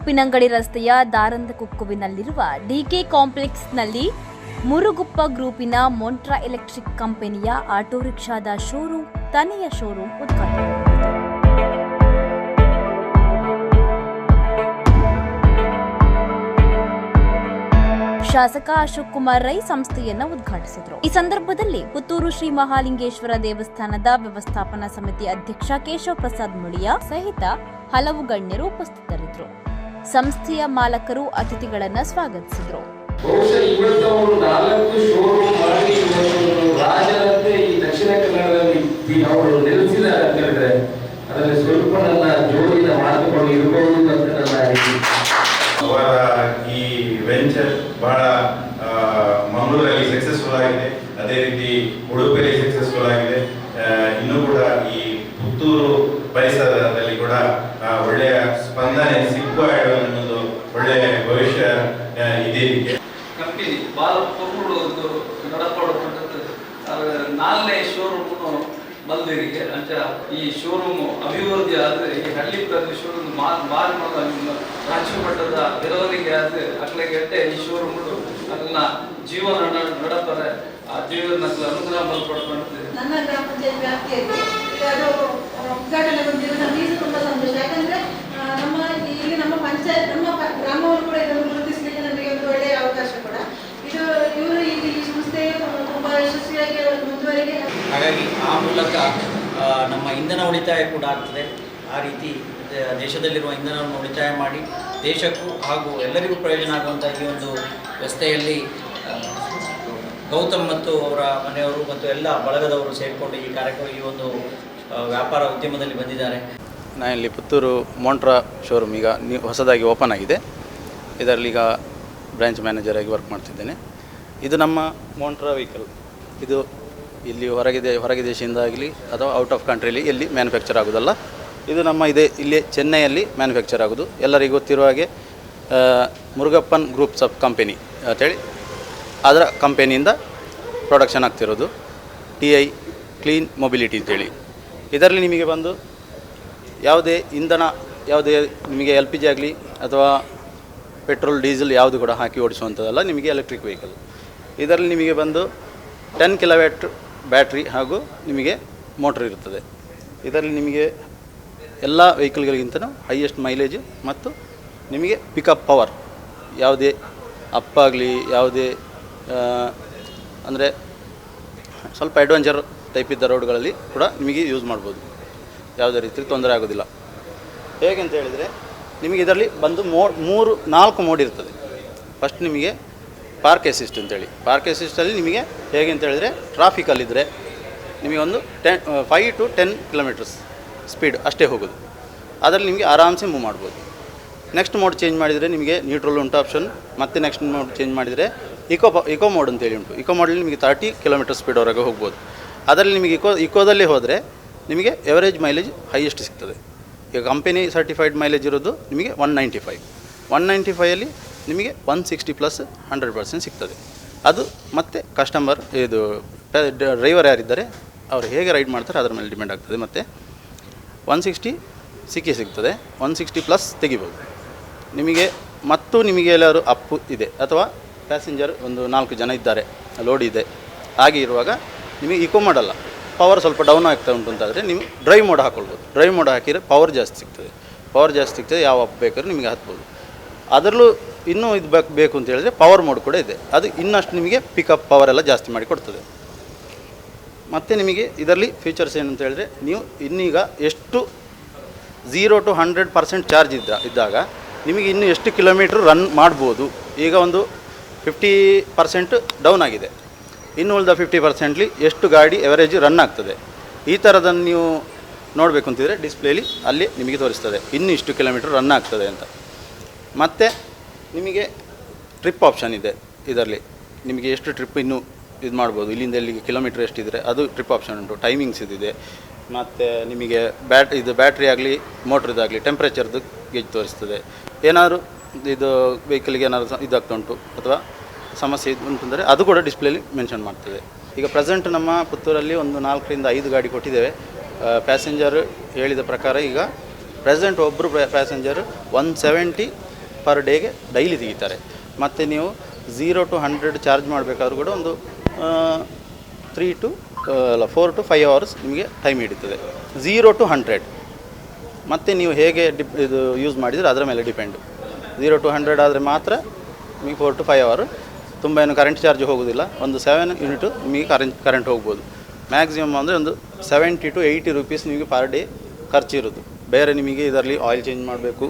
ಉಪ್ಪಿನಂಗಡಿ ರಸ್ತೆಯ ದಾರಂದ ಕುಕ್ಕುವಿನಲ್ಲಿರುವ ಡಿಕೆ ಕಾಂಪ್ಲೆಕ್ಸ್ನಲ್ಲಿ ಮುರುಗುಪ್ಪ ಗ್ರೂಪಿನ ಮೊಂಟ್ರಾ ಎಲೆಕ್ಟ್ರಿಕ್ ಕಂಪನಿಯ ಆಟೋ ರಿಕ್ಷಾದ ಶೋರೂಮ್, ತನೆಯ ಶೋರೂಮ್ ಉದ್ಘಾಟನೆ. ಶಾಸಕ ಅಶೋಕ್ ಕುಮಾರ್ ರೈ ಸಂಸ್ಥೆಯನ್ನು ಉದ್ಘಾಟಿಸಿದರು. ಈ ಸಂದರ್ಭದಲ್ಲಿ ಪುತ್ತೂರು ಶ್ರೀ ಮಹಾಲಿಂಗೇಶ್ವರ ದೇವಸ್ಥಾನದ ವ್ಯವಸ್ಥಾಪನಾ ಸಮಿತಿ ಅಧ್ಯಕ್ಷ ಕೇಶವ ಪ್ರಸಾದ್ ಮುಳಿಯಾ ಸಹಿತ ಹಲವು ಗಣ್ಯರು ಉಪಸ್ಥಿತರಿದ್ದರು. ಸಂಸ್ಥೆಯ ಮಾಲಕರು ಅತಿಥಿಗಳನ್ನ ಸ್ವಾಗತಿಸಿದರು. ಅವರು ಈ ವೆಂಚರ್ ಬಹಳ ಮಂಗಳೂರಲ್ಲಿ ಸಕ್ಸಸ್ಫುಲ್ ಆಗಿದೆ. ಅದೇ ರೀತಿ ಉಡುಪಿಯಲ್ಲಿ ಸಕ್ಸಸ್ಫುಲ್ ಆಗಿದೆ. ಇನ್ನೂ ಕೂಡ ಈ ಪುತ್ತೂರು ಪರಿಸರದಲ್ಲಿ ಕೂಡ ಒಳ್ಳೆಯ ಸ್ಪಂದನೆ ಸಿಕ್ಕುವ ಅನ್ನೋದು ಒಳ್ಳೆಯ ಭವಿಷ್ಯ ಆ, ಇದೆ ಇದಕ್ಕೆ ಕಂಪನಿ ಭಾಳ ಪೊರ್ಮುಳು ಒಂದು ನಡಪಡುವಂಥದ್ದು ನಾಲ್ನೇ ಶೋರೂಮು ಮಲ್ದೇರಿಗೆ ಅಂತ ಈ ಶೋರೂಮು ಅಭಿವೃದ್ಧಿ ಆದರೆ ಈ ಹಳ್ಳಿ ಪ್ರತಿ ಶೋರೂಮ್ ಮಾರು ರಾಜ್ಯ ಮಟ್ಟದ ಬೆಳವಣಿಗೆ ಆದರೆ ಅಕ್ಲೆಗೆ ಈ ಶೋರೂಮ್ಗಳು ಅದನ್ನ ಜೀವನ ನಡತಾರೆ ಆ ಜೀವನ ಅನುಗ್ರಹ ಮಲ್ಪಡ್ಕೊಂಡು ನನ್ನ ಅದು ಉದ್ಘಾಟನೆಗೊಂಡಿರೋ ನಮಗೆ ತುಂಬಾ ಸಂತೋಷ. ಯಾಕಂದ್ರೆ ನಮ್ಮ ಈಗ ನಮ್ಮ ಪಂಚಾಯತ್, ನಮ್ಮ ಗ್ರಾಮವನ್ನು ಕೂಡ ಇದನ್ನು ಗುರುತಿಸಲಿಕ್ಕೆ ನಮಗೆ ಒಂದು ಒಳ್ಳೆಯ ಅವಕಾಶ ಕೂಡ ಇದು ಇವರು ಈಗ ಈ ಸಂಸ್ಥೆ ತುಂಬಾ ಯಶಸ್ವಿಯಾಗಿ ಮುಂದುವರೆಗೆ ಹಾಗಾಗಿ ಆ ಮೂಲಕ ಆ, ನಮ್ಮ ಇಂಧನ ಉಳಿತಾಯ ಕೂಡ ಆಗ್ತದೆ. ಆ ರೀತಿ ದೇಶದಲ್ಲಿರುವ ಇಂಧನವನ್ನು ಉಳಿತಾಯ ಮಾಡಿ ದೇಶಕ್ಕೂ ಹಾಗೂ ಎಲ್ಲರಿಗೂ ಪ್ರಯೋಜನ ಆಗುವಂಥ ಈ ಒಂದು ವ್ಯವಸ್ಥೆಯಲ್ಲಿ ಗೌತಮ್ ಮತ್ತು ಅವರ ಮನೆಯವರು ಮತ್ತು ಎಲ್ಲ ಬಳಗದವರು ಸೇರಿಕೊಂಡು ಈ ಕಾರ್ಯಕ್ರಮ, ಈ ಒಂದು ವ್ಯಾಪಾರ ಉದ್ಯಮದಲ್ಲಿ ಬಂದಿದ್ದಾರೆ. ನಾನಿಲ್ಲಿ ಪುತ್ತೂರು ಮೋಂಟ್ರಾ ಶೋರೂಮ್ ಈಗ ಹೊಸದಾಗಿ ಓಪನ್ ಆಗಿದೆ. ಇದರಲ್ಲಿ ಈಗ ಬ್ರಾಂಚ್ ಮ್ಯಾನೇಜರ್ ಆಗಿ ವರ್ಕ್ ಮಾಡ್ತಿದ್ದೇನೆ. ಇದು ನಮ್ಮ ಮೋಂಟ್ರಾ ವೆಹಿಕಲ್ ಇದು ಇಲ್ಲಿ ಹೊರಗಿದೆ ಹೊರಗೆ ದೇಶದಿಂದ ಆಗಲಿ ಅಥವಾ ಔಟ್ ಆಫ್ ಕಂಟ್ರಿಲಿ ಎಲ್ಲಿ ಮ್ಯಾನುಫ್ಯಾಕ್ಚರ್ ಆಗೋದಲ್ಲ ಇದು ನಮ್ಮ ಇದೇ. ಇಲ್ಲಿ ಚೆನ್ನೈಯಲ್ಲಿ ಮ್ಯಾನುಫ್ಯಾಕ್ಚರ್ ಆಗೋದು. ಎಲ್ಲರಿಗೂ ಗೊತ್ತಿರುವ ಹಾಗೆ ಮುರುಗಪ್ಪನ್ ಗ್ರೂಪ್ಸ್ ಆಫ್ ಕಂಪೆನಿ ಅಂತೇಳಿ ಅದರ ಕಂಪೆನಿಯಿಂದ ಪ್ರೊಡಕ್ಷನ್ ಆಗ್ತಿರೋದು. ಟಿ ಐ ಕ್ಲೀನ್ ಮೊಬಿಲಿಟಿ ಅಂತೇಳಿ ಇದರಲ್ಲಿ ನಿಮಗೆ ಬಂದು ಯಾವುದೇ ಇಂಧನ, ಯಾವುದೇ ನಿಮಗೆ ಎಲ್ ಪಿ ಜಿ ಆಗಲಿ ಅಥವಾ ಪೆಟ್ರೋಲ್ ಡೀಸೆಲ್ ಯಾವುದು ಕೂಡ ಹಾಕಿ ಓಡಿಸುವಂಥದ್ದಲ್ಲ, ನಿಮಗೆ ಎಲೆಕ್ಟ್ರಿಕ್ ವೆಹಿಕಲ್ ಇದರಲ್ಲಿ ನಿಮಗೆ ಬಂದು ಟೆನ್ ಕಿಲೋವ್ಯಾಟ್ ಬ್ಯಾಟ್ರಿ ಹಾಗೂ ನಿಮಗೆ ಮೋಟ್ರ್ ಇರುತ್ತದೆ. ಇದರಲ್ಲಿ ನಿಮಗೆ ಎಲ್ಲ ವೆಹಿಕಲ್ಗಳಿಗಿಂತನೂ ಹೈಯೆಸ್ಟ್ ಮೈಲೇಜ್ ಮತ್ತು ನಿಮಗೆ ಪಿಕಪ್ ಪವರ್ ಯಾವುದೇ ಅಪ್ಪಾಗಲಿ ಯಾವುದೇ ಅಂದರೆ ಸ್ವಲ್ಪ ಅಡ್ವೆಂಚರ್ ಟೈಪ್ ಇದ್ದ ರೋಡ್ಗಳಲ್ಲಿ ಕೂಡ ನಿಮಗೆ ಯೂಸ್ ಮಾಡ್ಬೋದು. ಯಾವುದೇ ರೀತಿ ತೊಂದರೆ ಆಗೋದಿಲ್ಲ. ಹೇಗೆ ಅಂತ ಹೇಳಿದರೆ ನಿಮಗೆ ಇದರಲ್ಲಿ ಬಂದು ಮೋ, ಮೂರು, ನಾಲ್ಕು ಮೋಡ್ ಇರ್ತದೆ. ಫಸ್ಟ್ ನಿಮಗೆ ಪಾರ್ಕ್ ಅಸಿಸ್ಟ್ ಅಂತೇಳಿ. ಪಾರ್ಕ್ ಅಸಿಸ್ಟಲ್ಲಿ ನಿಮಗೆ ಹೇಗೆ ಅಂತ ಹೇಳಿದರೆ ಟ್ರಾಫಿಕಲ್ಲಿದ್ದರೆ ನಿಮಗೆ ಒಂದು ten five to ten kilometres speed ಅಷ್ಟೇ ಹೋಗೋದು. ಅದರಲ್ಲಿ ನಿಮಗೆ ಆರಾಮ್ಸೆ ಮೂವ್ ಮಾಡ್ಬೋದು. ನೆಕ್ಸ್ಟ್ ಮೋಡ್ ಚೇಂಜ್ ಮಾಡಿದರೆ ನಿಮಗೆ ನ್ಯೂಟ್ರಲ್ ಉಂಟು ಆಪ್ಷನ್ ಮತ್ತೆ ನೆಕ್ಸ್ಟ್ ಮೋಡ್ ಚೇಂಜ್ ಮಾಡಿದರೆ ಇಕೋ ಇಕೋ ಮೋಡ್ ಅಂತೇಳಿ ಉಂಟು. ಇಕೋ ಮೋಡಲ್ಲಿ ನಿಮಗೆ ತರ್ಟಿ ಕಿಲೋಮೀಟರ್ ಸ್ಪೀಡ್ವರೆಗೆ ಹೋಗ್ಬೋದು. ಅದರಲ್ಲಿ ನಿಮಗೆ ಇಕೋ ಇಕೋದಲ್ಲಿ ಹೋದರೆ ನಿಮಗೆ ಎವರೇಜ್ ಮೈಲೇಜ್ ಹೈಯೆಸ್ಟ್ ಸಿಗ್ತದೆ. ಈಗ ಕಂಪೆನಿ ಸರ್ಟಿಫೈಡ್ ಮೈಲೇಜ್ ಇರೋದು ನಿಮಗೆ one ninety five one ninety ಫೈಯಲ್ಲಿ ನಿಮಗೆ one sixty plus hundred percent ಸಿಗ್ತದೆ. ಅದು ಮತ್ತೆ ಕಸ್ಟಮರ್ ಇದು ಡ್ರೈವರ್ ಯಾರಿದ್ದಾರೆ, ಅವರು ಹೇಗೆ ರೈಡ್ ಮಾಡ್ತಾರೆ ಅದರ ಮೇಲೆ ಡಿಪೆಂಡ್ ಆಗ್ತದೆ. ಮತ್ತು ಒನ್ ಸಿಕ್ಸ್ಟಿ ಸಿಕ್ಕಿ ಸಿಗ್ತದೆ. ಒನ್ ಸಿಕ್ಸ್ಟಿ ಪ್ಲಸ್ ತೆಗಿಬೋದು. ನಿಮಗೆ ಮತ್ತು ನಿಮಗೆ ಎಲ್ಲರೂ ಅಪ್ಪು ಇದೆ ಅಥವಾ ಪ್ಯಾಸೆಂಜರ್ ಒಂದು ನಾಲ್ಕು ಜನ ಇದ್ದಾರೆ ಲೋಡ್ ಇದೆ, ಹಾಗೆ ಇರುವಾಗ ನಿಮಗೆ ಇಕೋ ಮಾಡಲ್ಲ ಪವರ್ ಸ್ವಲ್ಪ ಡೌನ್ ಆಗ್ತಾ ಉಂಟು ಅಂತಾದರೆ ನೀವು ಡ್ರೈವ್ ಮೋಡ್ ಹಾಕ್ಕೊಳ್ಬೋದು ಡ್ರೈವ್ ಮೋಡ್ ಹಾಕಿದರೆ ಪವರ್ ಜಾಸ್ತಿ ಸಿಗ್ತದೆ. ಪವರ್ ಜಾಸ್ತಿ ಸಿಗ್ತದೆ, ಯಾವ ಅಪ್ ಬೇಕಾದ್ರೂ ನಿಮಗೆ ಹತ್ಬೋದು. ಅದರಲ್ಲೂ ಇನ್ನೂ ಇದು ಬೇಕು ಬೇಕು ಅಂತ ಹೇಳಿದ್ರೆ ಪವರ್ ಮೋಡ್ ಕೂಡ ಇದೆ. ಅದು ಇನ್ನಷ್ಟು ನಿಮಗೆ ಪಿಕಪ್ ಪವರ್ ಎಲ್ಲ ಜಾಸ್ತಿ ಮಾಡಿ ಕೊಡ್ತದೆ. ಮತ್ತು ನಿಮಗೆ ಇದರಲ್ಲಿ ಫೀಚರ್ಸ್ ಏನು ಅಂತ ಹೇಳಿದ್ರೆ ನೀವು ಇನ್ನೀಗ ಎಷ್ಟು zero to hundred percent charge ಇದ್ದ ಇದ್ದಾಗ ನಿಮಗೆ ಇನ್ನು ಎಷ್ಟು ಕಿಲೋಮೀಟ್ರ್ ರನ್ ಮಾಡ್ಬೋದು. ಈಗ ಒಂದು ಫಿಫ್ಟಿ ಪರ್ಸೆಂಟ್ ಡೌನ್ ಆಗಿದೆ. ಇನ್ನು ಉಳಿದ ಫಿಫ್ಟಿ ಪರ್ಸೆಂಟ್ಲಿ ಎಷ್ಟು ಗಾಡಿ ಎವರೇಜ್ ರನ್ ಆಗ್ತದೆ. ಈ ಥರದನ್ನು ನೀವು ನೋಡಬೇಕು ಅಂತಿದ್ರೆ ಡಿಸ್ಪ್ಲೇಲಿ ಅಲ್ಲಿ ನಿಮಗೆ ತೋರಿಸ್ತದೆ. ಇನ್ನು ಇಷ್ಟು ಕಿಲೋಮೀಟ್ರ್ ರನ್ ಆಗ್ತದೆ ಅಂತ. ಮತ್ತು ನಿಮಗೆ ಟ್ರಿಪ್ ಆಪ್ಷನ್ ಇದೆ ಇದರಲ್ಲಿ. ನಿಮಗೆ ಎಷ್ಟು ಟ್ರಿಪ್ ಇನ್ನೂ ಇದು ಮಾಡ್ಬೋದು. ಇಲ್ಲಿಂದ ಇಲ್ಲಿಗೆ ಕಿಲೋಮೀಟ್ರ್ ಎಷ್ಟಿದ್ರೆ ಅದು ಟ್ರಿಪ್ ಆಪ್ಷನ್ ಉಂಟು. ಟೈಮಿಂಗ್ಸ್ ಇದಿದೆ. ಮತ್ತು ನಿಮಗೆ ಬ್ಯಾಟ್ ಇದು ಬ್ಯಾಟ್ರಿ ಆಗಲಿ ಮೋಟ್ರದ್ದಾಗಲಿ ಟೆಂಪ್ರೇಚರ್ದು ಗೇಜ್ ತೋರಿಸ್ತದೆ. ಏನಾದರೂ ಇದು ವೆಹಿಕಲ್ಗೆ ಏನಾದರೂ ಇದಾಗ್ತಾ ಉಂಟು ಅಥವಾ ಸಮಸ್ಯೆ ಇದು ಉಂಟಂದರೆ ಅದು ಕೂಡ ಡಿಸ್ಪ್ಲೇಲಿ ಮೆನ್ಷನ್ ಮಾಡ್ತದೆ. ಈಗ ಪ್ರೆಸೆಂಟ್ ನಮ್ಮ ಪುತ್ತೂರಲ್ಲಿ ಒಂದು ನಾಲ್ಕರಿಂದ ಐದು ಗಾಡಿ ಕೊಟ್ಟಿದ್ದೇವೆ. ಪ್ಯಾಸೆಂಜರ್ ಹೇಳಿದ ಪ್ರಕಾರ ಈಗ ಪ್ರೆಸೆಂಟ್ ಒಬ್ಬರು ಪ್ಯಾಸೆಂಜರ್ ಒನ್ ಸೆವೆಂಟಿ ಪರ್ ಡೇಗೆ ಡೈಲಿ ತೆಗಿತಾರೆ. ಮತ್ತು ನೀವು ಝೀರೋ ಟು ಹಂಡ್ರೆಡ್ ಚಾರ್ಜ್ ಮಾಡಬೇಕಾದ್ರೂ ಕೂಡ ಒಂದು ತ್ರೀ ಟು ಅಲ್ಲ ಫೋರ್ ಟು ಫೈವ್ ಅವರ್ಸ್ ನಿಮಗೆ ಟೈಮ್ ಹಿಡಿತದೆ. ಝೀರೋ ಟು ಹಂಡ್ರೆಡ್ ಮತ್ತು ನೀವು ಹೇಗೆ ಡಿಪ್ ಇದು ಯೂಸ್ ಮಾಡಿದರೆ ಅದರ ಮೇಲೆ ಡಿಪೆಂಡು ಝೀರೋ ಟು ಹಂಡ್ರೆಡ್ ಆದರೆ ಮಾತ್ರ ನಿಮಗೆ ಫೋರ್ ಟು ಫೈವ್ ಅವರ್ ತುಂಬ ಏನು ಕರೆಂಟ್ ಚಾರ್ಜ್ ಹೋಗೋದಿಲ್ಲ. ಒಂದು ಸೆವೆನ್ ಯೂನಿಟು ನಿಮಗೆ ಕರೆಂಟ್ ಕರೆಂಟ್ ಹೋಗ್ಬೋದು. ಮ್ಯಾಕ್ಸಿಮಮ್ ಅಂದರೆ ಒಂದು ಸೆವೆಂಟಿ ಟು ಏಯ್ಟಿ ರುಪೀಸ್ ನಿಮಗೆ ಪರ್ ಡೇ ಖರ್ಚಿರೋದು. ಬೇರೆ ನಿಮಗೆ ಇದರಲ್ಲಿ ಆಯಿಲ್ ಚೇಂಜ್ ಮಾಡಬೇಕು.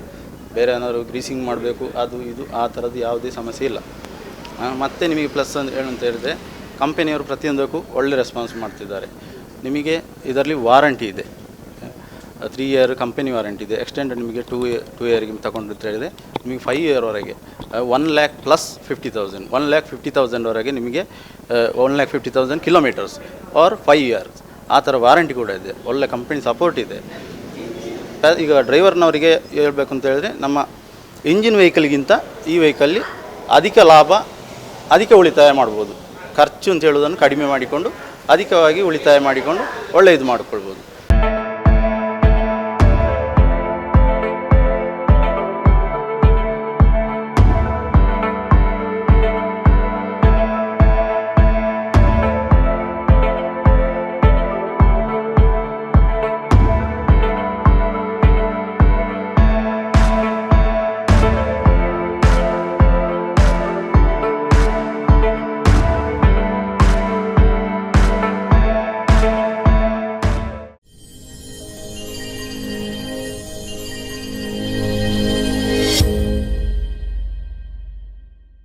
ಬೇರೆ ಏನಾದ್ರು ಗ್ರೀಸಿಂಗ್ ಮಾಡಬೇಕು, ಅದು ಇದು, ಆ ಥರದ್ದು ಯಾವುದೇ ಸಮಸ್ಯೆ ಇಲ್ಲ. ಮತ್ತೆ ನಿಮಗೆ ಪ್ಲಸ್ ಅಂತ ಏನಂತ ಹೇಳಿದ್ರೆ ಕಂಪನಿಯವರು ಪ್ರತಿಯೊಂದಕ್ಕೂ ಒಳ್ಳೆ ರೆಸ್ಪಾನ್ಸ್ ಮಾಡ್ತಿದ್ದಾರೆ. ನಿಮಗೆ ಇದರಲ್ಲಿ ವಾರಂಟಿ ಇದೆ. ತ್ರೀ ಇಯರ್ ಕಂಪನಿ ವಾರಂಟಿ ಇದೆ. ಎಕ್ಸ್ಟೆಂಡೆಡ್ ನಿಮಗೆ ಟೂ ಇಯರ್ ಟೂ ಇಯರ್ಗೆ ತಗೊಂಡು ಅಂತ ಹೇಳಿದೆ ನಿಮಗೆ five ಇಯರ್ವರೆಗೆ one lakh plus fifty thousand one lakh fifty ತೌಸಂಡ್ವರೆಗೆ ನಿಮಗೆ one lakh fifty thousand kilometres or five years ಆ ಥರ ವಾರಂಟಿ ಕೂಡ ಇದೆ. ಒಳ್ಳೆ ಕಂಪನಿ ಸಪೋರ್ಟ್ ಇದೆ. ಈಗ ಡ್ರೈವರ್ನವರಿಗೆ ಹೇಳಬೇಕು ಅಂತ ಹೇಳಿದ್ರೆ ನಮ್ಮ ಇಂಜಿನ್ ವೆಹಿಕಲ್ಗಿಂತ ಈ ವೆಹಿಕಲ್ಲಿ ಅಧಿಕ ಲಾಭ, ಅಧಿಕ ಉಳಿತಾಯ ಮಾಡ್ಬೋದು. ಖರ್ಚು ಅಂತ ಹೇಳೋದನ್ನು ಕಡಿಮೆ ಮಾಡಿಕೊಂಡು ಅಧಿಕವಾಗಿ ಉಳಿತಾಯ ಮಾಡಿಕೊಂಡು ಒಳ್ಳೆಯದು ಮಾಡಿಕೊಳ್ಬೋದು.